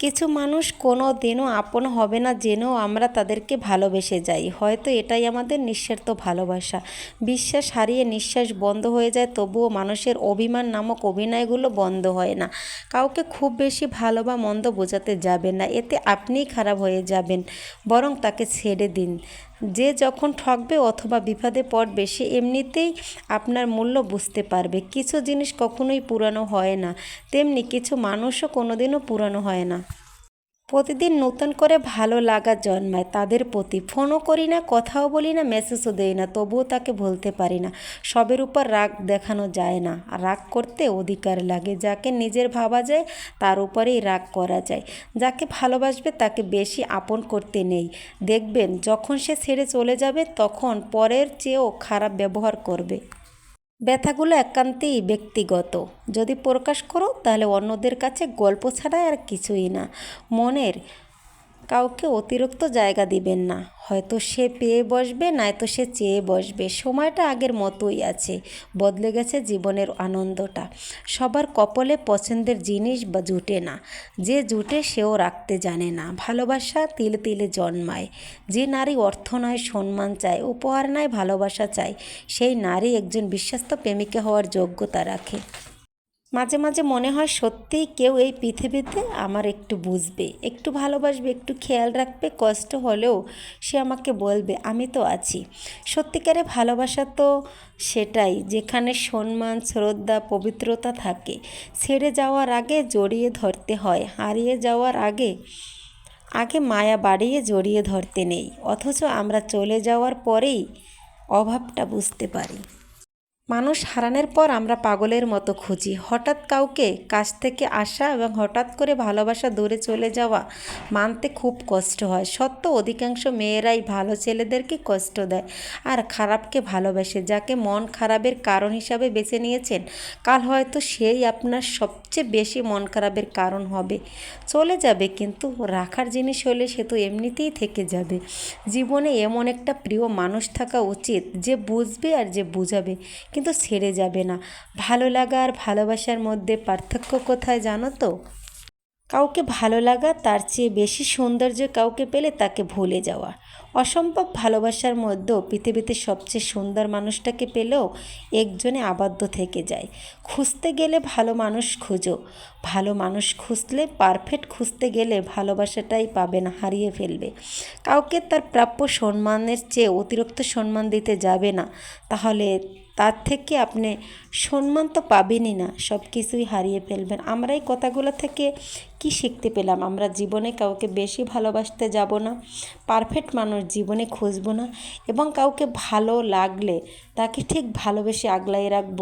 কিছু মানুষ কোনো দিনও আপন হবে না জেনেও আমরা তাদেরকে ভালোবেসে যাই। হয়তো এটাই আমাদের নিঃস্বার্থ ভালোবাসা। বিশ্বাস হারিয়ে নিঃশ্বাস বন্ধ হয়ে যায়, তবুও মানুষের অভিমান নামক অভিনয়গুলো বন্ধ হয় না। কাউকে খুব বেশি ভালো বা মন্দ বোঝাতে যাবেন না, এতে আপনিই খারাপ হয়ে যাবেন, বরং তাকে ছেড়ে দিন। যে যখন ঠকবে অথবা বিপদে পড়বে, সে এমনিতেই আপনার মূল্য বুঝতে পারবে। কিছু জিনিস কখনোই পুরানো হয় না। তেমনি কিছু মানুষও কোনোদিনও পুরানো হয় না। প্রতিদিন নতুন করে ভালো লাগা জন্মায়, তাদের প্রতি। ফোনও করি না, কথাও বলি না মেসেজও দেই না, তবুও তাকে বলতে পারি না। সবের উপর রাগ দেখানো যায় না, আর রাগ করতে অধিকার লাগে। যাকে নিজের ভাবা যায়, তার উপরেই রাগ করা যায়। যাকে ভালোবাসবে, তাকে বেশি আপন করতে নেই। দেখবেন, যখন সে ছেড়ে চলে যাবে, তখন পরের চেয়েও খারাপ ব্যবহার করবে। ব্যথাগুলো একান্তই ব্যক্তিগত। যদি প্রকাশ করো, তাহলে অন্যদের কাছে গল্প ছাড়া আর কিছুই না। মনের কাউকে অতিরিক্ত জায়গা দিবেন না। হয়তো সে পেয়ে বসবে, নয়তো সে চেয়ে বসবে। সময়টা আগের মতোই আছে, বদলে গেছে জীবনের আনন্দটা। সবার কপলে পছন্দের জিনিস বা জুটে না। যে জুটে সেও রাখতে জানে না। ভালোবাসা তিলে তিলে জন্মায়। যে নারী অর্থ নয়, সম্মান চায়, উপহার নয়, ভালোবাসা চায়, সেই নারী একজন বিশ্বস্ত প্রেমিকা হওয়ার যোগ্যতা রাখে। মাঝে মাঝে মনে হয় সত্যিই কেউ এই পৃথিবীতে আমার একটু বুঝবে, একটু ভালোবাসবে, একটু খেয়াল রাখবে, কষ্ট হলেও সে আমাকে বলবে, আমি তো আছি। সত্যিকারে ভালোবাসা তো সেটাই, যেখানে সম্মান, শ্রদ্ধা, পবিত্রতা থাকে। ছেড়ে যাওয়ার আগে জড়িয়ে ধরতে হয়, হারিয়ে যাওয়ার আগে আগে মায়া বাড়িয়ে জড়িয়ে ধরতে নেই, অথচ আমরা চলে যাওয়ার পরেই অভাবটা বুঝতে পারি। মানুষ হারানোর পর আমরা পাগলের মতো খুঁজি। হঠাৎ কাউকে কাছ থেকে আসা এবং হঠাৎ করে ভালোবাসা দূরে চলে যাওয়া মানতে খুব কষ্ট হয়। সত্য, অধিকাংশ মেয়েরাই ভালো ছেলেদেরকে কষ্ট দেয় আর খারাপকে ভালোবাসে, যাকে মন খারাপের কারণ হিসাবে বেছে নিয়েছেন। কাল হয়তো সেই আপনার সবচেয়ে বেশি মন খারাপের কারণ হবে। চলে যাবে, কিন্তু রাখার জিনিস হলে সে তো এমনিতেই থেকে যাবে। জীবনে এমন একটা প্রিয় মানুষ থাকা উচিত যে বুঝবে আর যে বুঝাবে। কিন্তু ছেড়ে যাবে না। ভালো লাগা আর ভালোবাসার মধ্যে পার্থক্য কোথায় জানো তো? কাউকে ভালো লাগা তার চেয়ে বেশি সৌন্দর্য কাউকে পেলে তাকে ভুলে যাওয়া। অসম্ভব ভালোবাসার মধ্যেও পৃথিবীতে সবচেয়ে সুন্দর মানুষটাকে পেলেও একজনে আবদ্ধ থেকে যায়। খুঁজতে গেলে ভালো মানুষ খুঁজো। ভালো মানুষ খুঁজলে পারফেক্ট খুঁজতে গেলে ভালোবাসাটাই পাবে না, হারিয়ে ফেলবে। কাউকে তার প্রাপ্য সম্মানের চেয়ে অতিরিক্ত সম্মান দিতে যাবে না। তাহলে তার থেকে আপনি সম্মান তো পাবেনই না, সব কিছুই হারিয়ে ফেলবেন। আমরা এই কথাগুলো থেকে কি শিখতে পেলাম? আমরা জীবনে কাউকে বেশি ভালোবাসতে যাব না পারফেক্ট মানুষ জীবনে খুঁজব না, এবং কাউকে ভালো লাগলে তাকে ঠিক ভালোবেসে আগলাই রাখব।